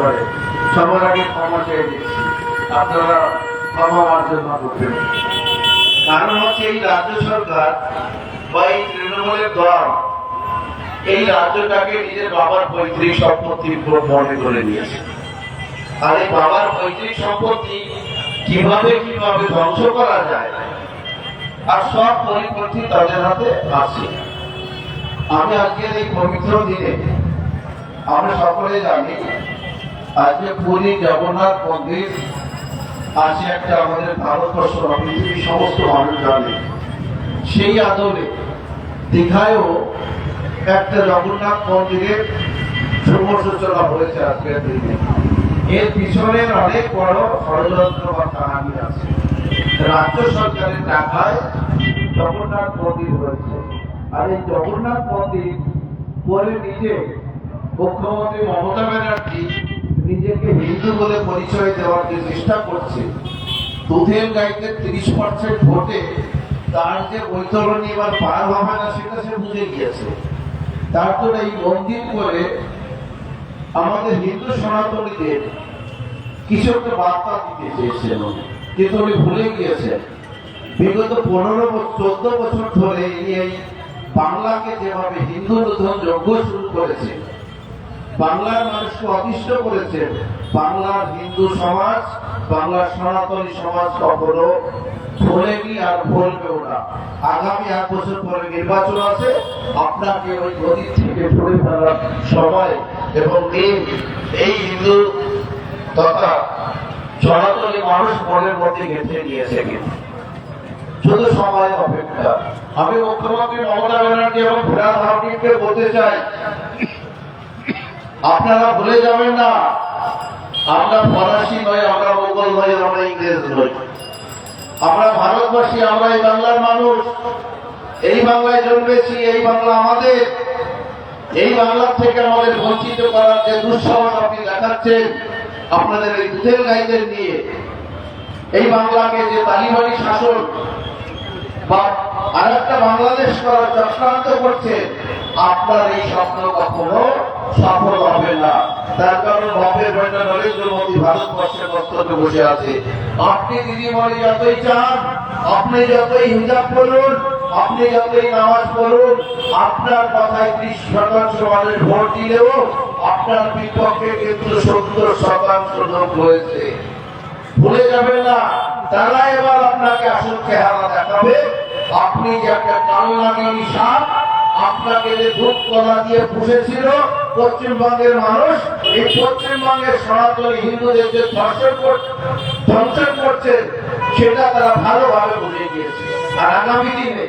করে। সবার আগে ক্ষমা চেয়ে দিচ্ছি আপনারা ক্ষমা মার্জনা করবেন। কারণ হচ্ছে এই রাজ্য সরকার বা এই তৃণমূলের দল এই রাজ্যটাকে নিজের বাবার পৈতৃক সম্পত্তির উপর মনে করে নিয়েছে। আর এই বাবার পৈতৃক সম্পত্তি কীভাবে কীভাবে ধ্বংস করা যায়, আর সব পরিপন্থী তাদের হাতে আছে। আমি আজকের এই পবিত্র দিনে আমরা সকলে জানি আজকে পুরী জগন্নাথ মন্দির আছে একটা আমাদের ভারতবর্ষ বা পৃথিবীর সমস্ত মানুষ জানে। সেই আদলে দীঘায়ও একটা জগন্নাথ মন্দিরের শুভ সূচনা হয়েছে আজকের দিনে। এর পিছনে অনেক বড় ষড়যন্ত্র বা কাহানি আছে। রাজ্য সরকারের টাকায় জগন্নাথ মন্দির হয়েছে। আর এই জগন্নাথ মন্দির করে নিজে মুখ্যমন্ত্রী মমতা ব্যানার্জি নিজেকে হিন্দু বলে পরিচয় দেওয়ার যে চেষ্টা করছে, দুধের গাইতে তিরিশ পার্সেন্ট ভোটে তার যে বৈতরণী এবার পার হবে না, সেটা সে বুঝে গিয়েছে। তার জন্য এই মন্দির করে আমাদের হিন্দু সনাতনীদের কিছু একটা বার্তা দিতে চেয়েছেন কিন্তু উনি ভুলে গিয়েছেন। বিগত পনেরো চোদ্দ বছর ধরে এই বাংলাকে যেভাবে হিন্দু নূতন যজ্ঞ শুরু করেছে বাংলার মানুষকে অতিষ্ঠ করেছে। বাংলার হিন্দু সমাজ, বাংলার সনাতনী সমাজ কখনো ভোলেনি আর ভুলবেও না। আগামী এক বছর পরে নির্বাচন আছে, আপনাকে ওই গদির থেকে সরে ফেলার সময় এবং এই হিন্দু তথা সনাতনী মানুষ মনের মধ্যে গেঁথে নিয়েছে কিন্তু। শুধু সময় অপেক্ষা। আমি মুখ্যমন্ত্রী মমতা ব্যানার্জি এবং ফিরাদ হাকিমকে বলতে চাই আপনারা ভুলে যাবেন না। আমরা ফরাসি নয়, আমরা মোগল নয়, আমরা ইংরেজ নয় আমরা ভারতবাসী, আমরা এই বাংলার মানুষ। এই বাংলায় জন্মেছি, এই বাংলা আমাদের। এই বাংলার থেকে আমাদের বঞ্চিত করার যে দুঃসাহস আপনি দেখাচ্ছেন, আপনাদের এই দুধের গাইদের নিয়ে, এই বাংলাকে যে তালিবানি শাসন বা আর একটা বাংলাদেশ করার চক্রান্ত করছে, আপনার এই স্বপ্ন কখনো সফল হবে না। তার কারণ বাপের বেটা নরেন্দ্র মোদী ভারতবর্ষের গস্তকে বসে আছে। আপনি দিদিমণি যতই চান, আপনি যতই হিজাব করুন আপনি যতই নামাজ পড়ুন, আপনার কথায় ত্রিশ শতাংশ মানুষ ভোট দিলেও আপনার বিপক্ষে কিন্তু সত্তর শতাংশ লোক রয়েছে। ভুলে যাবেন না, তারা এবার আপনাকে আসল চেহারা দেখাবে। আপনি যে একটা কাল লাগানি সাপ আপনাকে যে দুধ কলা দিয়ে পুষেছিল, পশ্চিমবঙ্গের মানুষ, এই পশ্চিমবঙ্গের সনাতনী হিন্দুদের যে ধ্বংসন করছে, সেটা তারা ভালোভাবে বুঝে গিয়েছে। আর আগামী দিনে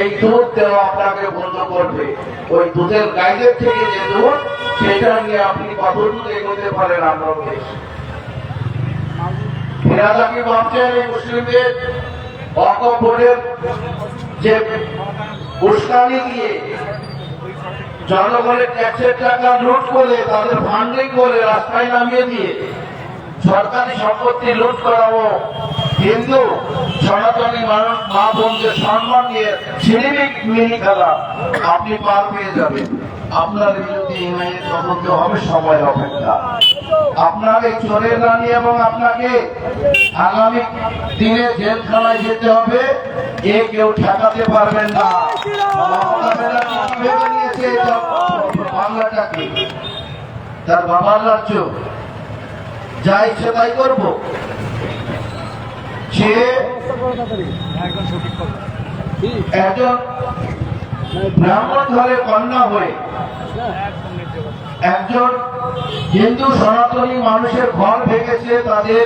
এই দুধ দেওয়া আপনাকে বন্ধ করবে। ওই দুধের গাইদের থেকে যে দুধ সেটা নিয়ে আপনি কতটুকু এগোতে পারেন আমরা বেশ ফেরাদা কি ভাবছেন এই মুসলিমদের অকপটের যে দিয়ে জনগণের ট্যাক্সের টাকা লুট করে, তাদের ফান্ডিং করে রাস্তায় নামিয়ে দিয়ে সরকারি সম্পত্তি লুট করাবো। হিন্দু সনাতনী মা বোনদের সম্মান নিয়ে সিনেমিক খেলা আপনি পার পেয়ে যাবেন। আপনার তদন্ত হবে, সময় অপেক্ষা। আপনার এই চোরের রানী এবং আপনাকে আগামী দিনে জেলখানায় যেতে হবে। এ কেউ ঠেকাতে পারবেন না। বাংলাটাকে। তার বাবার রাজ্য। যা ইচ্ছে তাই করব। সে একজন ব্রাহ্মণ ঘরে কন্যা হয়ে একজন হিন্দু সনাতনী মানুষের ঘর ভেঙেছে, তাদের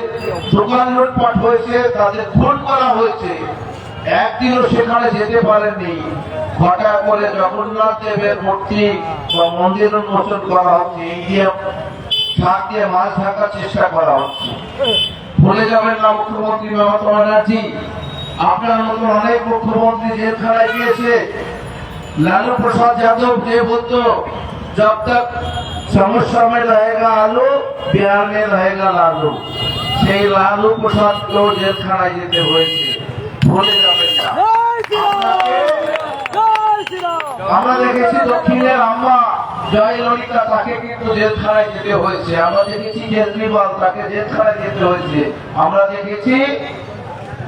দোকান লুটপাট হয়েছে, তাদের খুন করা হয়েছে। একদিনও সেখানে যেতে পারেননি। ঘটা করে জগন্নাথ দেবের মূর্তি বা মন্দির উন্মোচন করা হচ্ছে, এই দিয়ে ঢাক দিয়ে মাছ ঢাকার চেষ্টা করা হচ্ছে। ভুলে যাবেন না মুখ্যমন্ত্রী মমতা ব্যানার্জি। আপনার মতন অনেক মুখ্যমন্ত্রী জেলখানায় গিয়েছে। লালু প্রসাদ যাদব, যে বলতো जब तक समस्या में रहेगा आलू बिहार में रहेगा लालू সেই লালু প্রসাদকেও জেলখানায় যেতে হয়েছে ভুলে যাবেন না আপনাকে আমরা দেখেছি দক্ষিণের আম্মা জয় ললিতা তাকে কিন্তু জেলখানায় যেতে হয়েছে আমরা দেখেছি কেজরিওয়াল তাকে জেলখানায় যেতে হয়েছে আমরা দেখেছি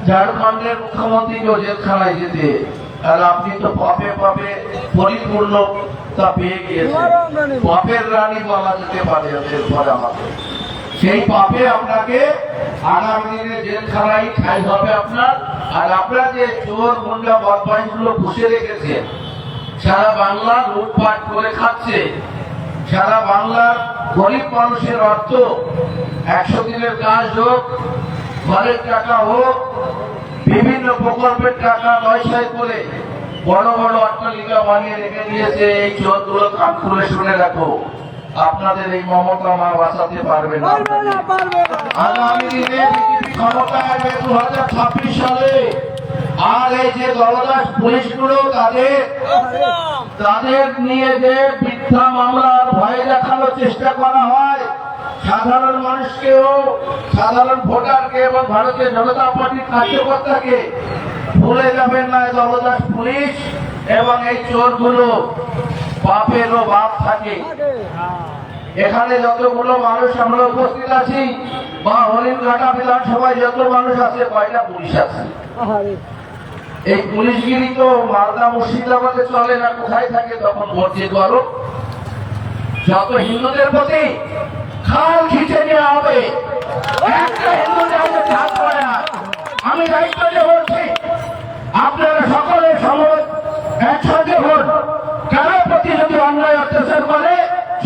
ঝাড়খণ্ডের মুখ্যমন্ত্রীকেও জেলখানায় যেতে আর আপনি তো পাপে পাপে পরিপূর্ণ তা পেয়ে গিয়েছেন পাপের রানী বলা যেতে পারে এরপরে আমাকে। সেই পাপে আপনাকে আগামী দিনে জেলখানায় ঠাই হবে আপনার। আর আপনার যে চোর গুন্ডা বদমাইশগুলো বসে রেখেছেন সারা বাংলা লুটপাট করে খাচ্ছে। সারা বাংলার গরিব মানুষের অর্থ একশো দিনের কাজ হোক ঘরের টাকা হোক বিভিন্ন প্রকল্পের টাকা নয়সাই করে বড় বড় অট্টালিকা বানিয়ে রেখে দিয়েছে এই চোরগুলো কান খুলে শুনে রাখো আপনাদের এই মমতা মা বাঁচাতে পারবে না। পারবে না আগামী দিনে বিজেপি ক্ষমতায় দু হাজার ছাব্বিশ সালে। আর এই যে দলদাস পুলিশগুলো তাদের তাদের নিয়ে যে মিথ্যা মামলার ভয় দেখানোর চেষ্টা করা হয় সাধারণ মানুষকেও সাধারণ ভোটারকে এবং ভারতীয় জনতা পার্টির কার্যকর্তাকে ভুলে যাবেন না এই দলদাস পুলিশ এবং এই চোরগুলো বাপেরও বাপ থাকে। এখানে যতগুলো মানুষ আমরা উপস্থিত আছি বা হরিণঘাটা বিধানসভায় যত মানুষ আছে কয়টা পুলিশ আছে? এই পুলিশগিরি তো মালদা মুর্শিদাবাদে চলে না কোথায় থাকে তখন ভর্তি করো যত হিন্দুদের প্রতি খাল খিচে নেওয়া হবে একটা হিন্দু যাতে থাকবে না। আমি দায়িত্ব আপনারা সকলে সময় একসাথে ভোট। কারও প্রতি যদি অন্যায় অত্যাচার করে,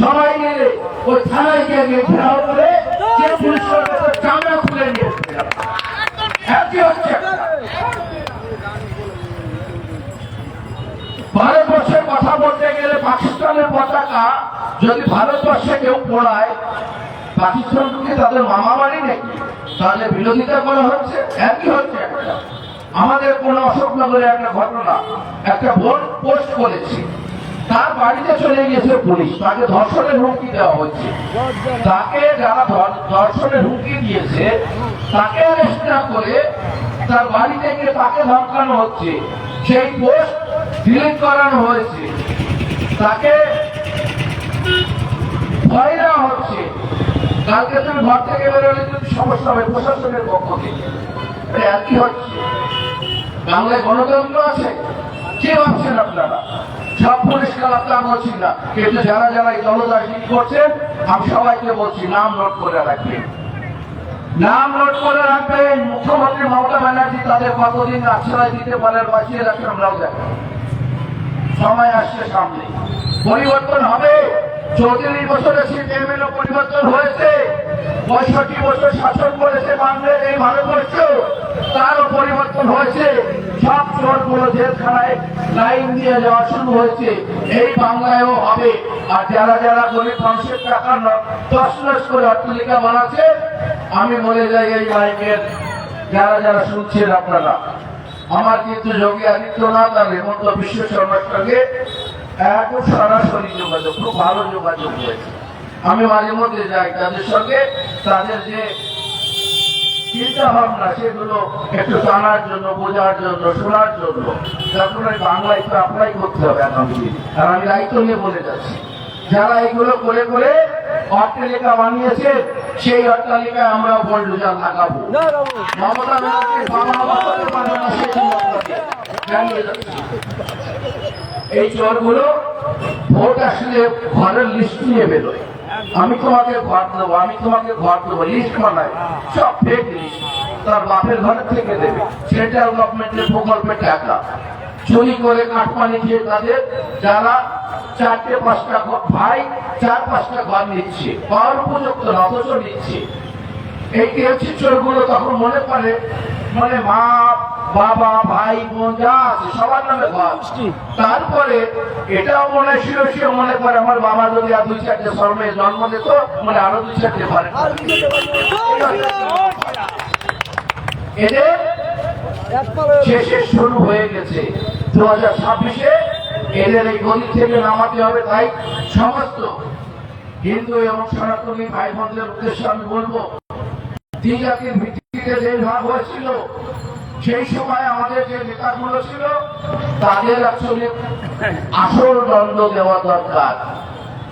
সবাই মিলে ওই থানায় গিয়ে গিয়ে ঘেরাও করে চামড়া খুলে নিয়ে হচ্ছে। ভারতবর্ষের কথা বলতে গেলে পাকিস্তানের পতাকা যদি ভারতবর্ষে কেউ পড়ায় পাকিস্তান কি তাদের মামা বাড়ি নাকি? তাহলে বিরোধিতা করা হচ্ছে, একই হচ্ছে একটা। আমাদের কোন অশোকনগরে একটা ঘটনা, একটা বোন পোস্ট করেছে। তার বাড়িতে চলে গিয়েছে পুলিশ, তাকে ধর্ষণের হুমকি দেওয়া হচ্ছে। তাকে যারা ধর্ষণের হুমকি দিয়েছে, তাকে অ্যারেস্ট না করে তার বাড়িতে গিয়ে তাকে ধমকানো হচ্ছে। সেই পোস্ট ডিলিট করানো হয়েছে। তাকে ভয় দেওয়া হচ্ছে। কালকে তুমি ঘর থেকে বেরোলে যদি সমস্যা হবে প্রশাসনের পক্ষ থেকে একই হচ্ছে। বাংলায় গণতন্ত্র আছে। কে ভাবছেন আপনারা? সব পরিষ্কার, আপনারা বলছি না। কিন্তু যারা যারা এই দলদাসী করছেন, আমি সবাইকে বলছি, নাম নোট করে রাখবেন। নাম নোট করে রাখবেন। মুখ্যমন্ত্রী মমতা ব্যানার্জি তাদের কতদিন আশ্রয় দিতে পারেন বাঁচিয়ে রাখেন আমরাও দেখেন সময় আসছে সামনে। পরিবর্তন হবে। চৌত্রিশ বছরের সিপিএমেরও পরিবর্তন হয়েছে, পঁয়ষট্টি বছর শাসন করেছে বাংলাদেশ এই ভারতবর্ষ তারও পরিবর্তন হয়েছে। সব চোরগুলো জেলখানায় লাইন দিয়ে যাওয়া শুরু হয়েছে। এই বাংলায়ও হবে। আর যারা যারা গরিব মানুষের টাকা দশ নস করে অট্টালিকা বানাচ্ছে, আমি বলে যাই এই লাইনের যারা যারা শুনছেন আপনারা। আমার কিন্তু যোগী আদিত্যনাথ আর হেমন্ত বিশ্ব শর্মার একদম সরাসরি যোগাযোগ, খুব ভালো যোগাযোগ হয়েছে। আমি মাঝে মধ্যে যাই তাদের সঙ্গে, তাদের যে চিন্তা ভাবনা, সেগুলো একটু জানার জন্য, বোঝার জন্য, শোনার জন্য ওই বাংলায় তো অ্যাপ্লাই করতে হবে আর আমি দায়িত্ব নিয়ে বলে যাচ্ছি। যারা এগুলো করে করে অট্টালিকা বানিয়েছে, সেই অট্টালিকায় আমরা বল্ডুজার লাগাবো। মমতা ব্যানার্জির সেই জানিয়ে যাচ্ছি। এই চোরগুলো ভোট আসলে ঘরের লিস্ট নিয়ে বেরোয়। আমি তোমাকে ঘর দেবো, আমি তোমাকে ঘর দেবো লিস্ট বানায়, সব ফেক লিস্ট তার বাপের ঘরের থেকে দেবে। সেন্ট্রাল গভর্নমেন্টের প্রকল্পের টাকা। চুরি করে কাঠমানি খেয়ে তাদের যারা চারটে, পাঁচটা ঘর- ভাই চার, পাঁচটা ঘর নিচ্ছে পাওয়ার উপযুক্ত অথচ নিচ্ছে। এই চোরগুলো তখন মনে করে মানে মা বাবা ভাই বোন যা আছে সবার নামে ঘর তারপরে এটাও মনে শিও শিও মনে করে আমার বাবা যদি আর দুই চারটে শর্মে জন্ম দিত মানে আরও দুই চারটে ঘরে। এদের শেষে শুরু হয়ে গেছে। দু হাজার ছাব্বিশে এদের এই গদি থেকে নামাতে হবে তাই সমস্ত হিন্দু এবং সনাতনী ভাই বোনদের উদ্দেশ্যে আমি বলব দ্বিজাতির ভিত্তিতে যে ভাগ হয়েছিল সেই সময় আমাদের যে নেতাগুলো ছিল তাদের আসলে আসল দণ্ড দেওয়া দরকার।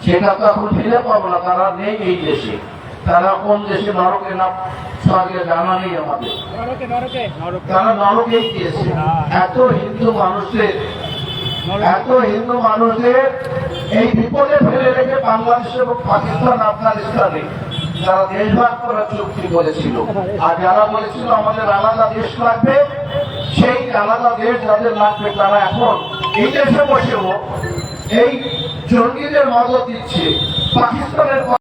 সেটা তো এখন ফিরে পাবো না তারা নেই এই দেশে। তারা কোন দেশে নরকে না স্বর্গে জানা নেই আমাদের তারা নরকেই দিয়েছে। এত হিন্দু মানুষের এত হিন্দু মানুষদের এই বিপদে ফেলে রেখে বাংলাদেশ এবং পাকিস্তান আফগানিস্তানে যারা দেশ ভাগ করার চুক্তি করেছিল। আর যারা বলেছিল আমাদের আলাদা দেশ লাগবে, সেই আলাদা দেশ যাদের লাগবে তারা এখন এই দেশে বসেও এই জঙ্গিদের মদত দিচ্ছে। পাকিস্তানের